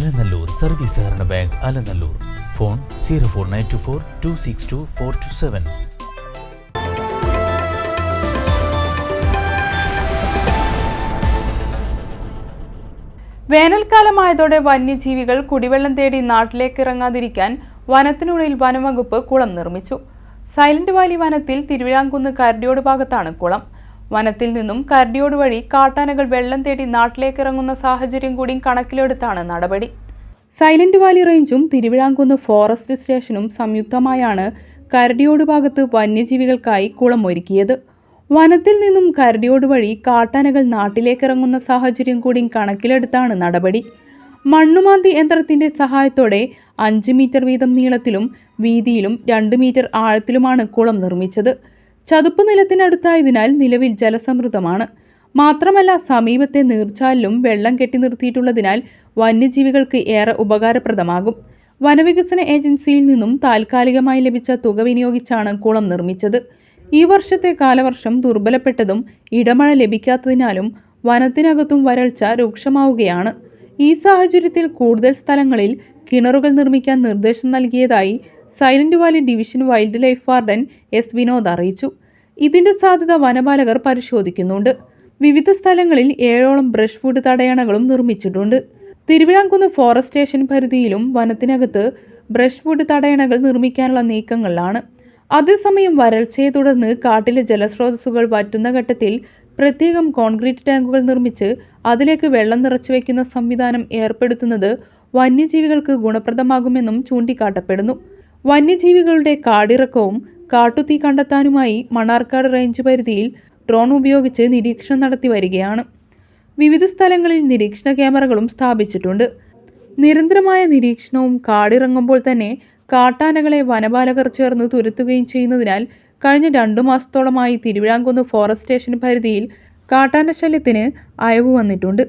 Alanallur service സഹകരണ bank Alanallur. Phone zero four nine two four two six two four two seven. വേനൽക്കാലമായതോടെ വന്യജീവികൾ കുടിവെള്ളം തേടി നാട്ടിലേക്ക് ഇറങ്ങാതിരിക്കാൻ വനത്തിനുള്ളിൽ വനംവകുപ്പ് കുളം നിർമ്മിച്ചു. സൈലന്റ് വാലി വനത്തിൽ തിരുവിഴാംകുന്ന് കരടിയോട് ഭാഗത്താണ് കുളം. വനത്തിൽ നിന്നും കരടിയോട് വഴി കാട്ടാനകൾ വെള്ളം തേടി നാട്ടിലേക്ക് ഇറങ്ങുന്ന സാഹചര്യം കൂടി കണക്കിലെടുത്താണ് നടപടി. സൈലന്റ് വാലി റേഞ്ചും തിരുവിഴാംകുന്ന് ഫോറസ്റ്റ് സ്റ്റേഷനും സംയുക്തമായാണ് കരടിയോട് ഭാഗത്ത് വന്യജീവികൾക്കായി കുളം ഒരുക്കിയത് വനത്തിൽ നിന്നും കരടിയോട് വഴി കാട്ടാനകൾ നാട്ടിലേക്കിറങ്ങുന്ന സാഹചര്യം കൂടി കണക്കിലെടുത്താണ് നടപടി. മണ്ണുമാന്തി യന്ത്രത്തിന്റെ സഹായത്തോടെ അഞ്ച് മീറ്റർ വീതം നീളത്തിലും വീതിയിലും രണ്ട് മീറ്റർ ആഴത്തിലുമാണ് കുളം നിർമ്മിച്ചത്. ചതുപ്പ് നിലത്തിനടുത്തായതിനാൽ നിലവിൽ ജലസമൃദ്ധമാണ്. മാത്രമല്ല സമീപത്തെ നീർച്ചാലിലും വെള്ളം കെട്ടി നിർത്തിയിട്ടുള്ളതിനാൽ വന്യജീവികൾക്ക് ഏറെ ഉപകാരപ്രദമാകും. വനവികസന ഏജൻസിയിൽ നിന്നും താൽക്കാലികമായി ലഭിച്ച തുക വിനിയോഗിച്ചാണ് കുളം നിർമ്മിച്ചത്. ഈ വർഷത്തെ കാലവർഷം ദുർബലപ്പെട്ടതും ഇടമഴ ലഭിക്കാത്തതിനാലും വനത്തിനകത്തും വരൾച്ച രൂക്ഷമാവുകയാണ്. ഈ സാഹചര്യത്തിൽ കൂടുതൽ സ്ഥലങ്ങളിൽ കിണറുകൾ നിർമ്മിക്കാൻ നിർദ്ദേശം നൽകിയതായി Silent Valley division wildlife warden S Vinod അറിയിച്ചു. ഇതിന്റെ സാധ്യത വനപാലകർ പരിശോധിക്കുന്നുണ്ട്. വിവിധ സ്ഥലങ്ങളിൽ ഏഴോളം ബ്രഷ് വുഡ് തടയണകളും നിർമ്മിച്ചിട്ടുണ്ട്. തിരുവിഴാംകുന്ന് ഫോറസ്റ്റ് സ്റ്റേഷൻ പരിധിയിലും വനത്തിനകത്ത് ബ്രഷ് വുഡ് തടയണകൾ നിർമ്മിക്കാനുള്ള നീക്കങ്ങളിലാണ്. അതേസമയം വരൾച്ചയെ തുടർന്ന് കാട്ടിലെ ജലസ്രോതസ്സുകൾ വറ്റുന്ന ഘട്ടത്തിൽ പ്രത്യേകം കോൺക്രീറ്റ് ടാങ്കുകൾ നിർമ്മിച്ച് അതിലേക്ക് വെള്ളം നിറച്ചു വയ്ക്കുന്ന സംവിധാനം ഏർപ്പെടുത്തുന്നത് വന്യജീവികൾക്ക് ഗുണപ്രദമാകുമെന്നും ചൂണ്ടിക്കാട്ടപ്പെടുന്നു. വന്യജീവികളുടെ കാടിറക്കവും കാട്ടുതീ കണ്ടെത്താനുമായി മണ്ണാർക്കാട് റേഞ്ച് പരിധിയിൽ ഡ്രോൺ ഉപയോഗിച്ച് നിരീക്ഷണം നടത്തി വരികയാണ്. വിവിധ സ്ഥലങ്ങളിൽ നിരീക്ഷണ ക്യാമറകളും സ്ഥാപിച്ചിട്ടുണ്ട്. നിരന്തരമായ നിരീക്ഷണവും കാടിറങ്ങുമ്പോൾ തന്നെ കാട്ടാനകളെ വനപാലകർ ചേർന്ന് തുരത്തുകയും ചെയ്യുന്നതിനാൽ കഴിഞ്ഞ രണ്ടു മാസത്തോളമായി തിരുവിഴാംകുന്ന് ഫോറസ്റ്റ് സ്റ്റേഷൻ പരിധിയിൽ കാട്ടാന ശല്യത്തിന് അയവ് വന്നിട്ടുണ്ട്.